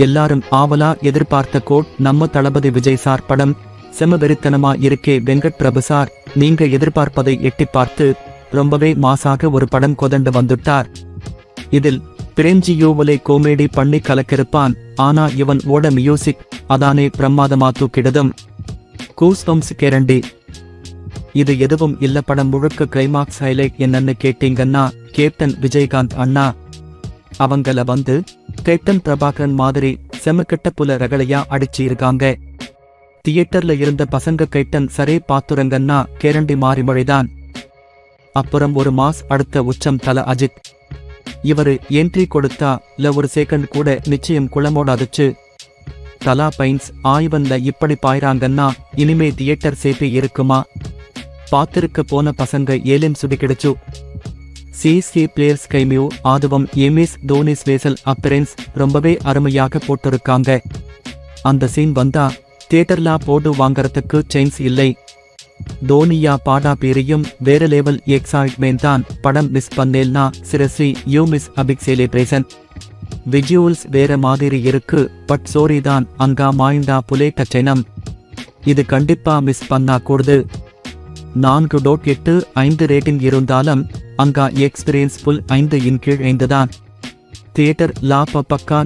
எல்லாரும் ஆவலா எதிர்பார்த்த கோட் நம்ம தளபதி விஜய் சார் படம். செமவெறித்தனமா இருக்கே வெங்கட் பிரபு சார். நீங்க எதிர்பார்ப்பதை எட்டி பார்த்து ரொம்பவே மாசாக ஒரு படம் கொதண்டு வந்துட்டார். இதில் பிரேம்ஜி யோவலை கோமேடி பண்ணி கலக்கிருப்பான். ஆனா இவன் ஓட மியூசிக் அதானே பிரமாதமா தூக்கிடுதும். Goosebumps guarantee. இது எதுவும் இல்ல படம் முழுக்க கிளைமாக்ஸ் ஹைலைட் என்னன்னு கேட்டீங்கன்னா கேப்டன் விஜயகாந்த் அண்ணா. அவங்கள வந்து கேப்டன் பிரபாகரன் மாதிரி செமக்கெட்ட புல ரகளையா அடிச்சு இருக்காங்க தியேட்டர்ல இருந்த பசங்க கேப்டன் சரே பாத்துரங்கன்னா கேரண்டி மாறி மழைதான். அப்புறம் ஒரு மாஸ் அடுத்த உச்சம் தல அஜித். இவரு என்ட்ரி கொடுத்தா இல்ல ஒரு செகண்ட் கூட நிச்சயம் குளமோடாதுச்சு. தலா பைன்ஸ் ஆய்வன்ல இப்படி பாயிறாங்கன்னா இனிமே தியேட்டர் சேஃபி இருக்குமா? பாத்திருக்க போன பசங்க ஏலிம் சுடி கிடைச்சு. சிஎஸ்கே பிளேயர்ஸ் கைமியோ ஆதவம் எமிஸ் தோனி ஸ்பேசல் அப்பரன்ஸ் ரொம்பவே அருமையாக போட்டிருக்காங்க. அந்த சீன் வந்தா தியேட்டர்லா போட்டு வாங்கறதுக்கு செயின்ஸ் இல்லை. தோனியா பாடா பேரையும் வேற லெவல் எக்ஸைட்மெண்ட் தான் படம் மிஸ் பண்ணேல்னா சிரஸ்ரீ you miss epic celebration visuals வேற மாதிரி இருக்கு பட் சோரி தான் அங்கா மாய்ந்தா புலே கச்சனம் இது கண்டிப்பா மிஸ் பண்ணா கூடுது. நான்கு டோட் எட்டு ஐந்து ரேட்டிங் இருந்தாலும் அங்கா எக்ஸ்பீரியன்ஸ் ஃபுல் ஐந்து இன் கீழ் ஐந்துதான். தியேட்டர் லாப பக்கா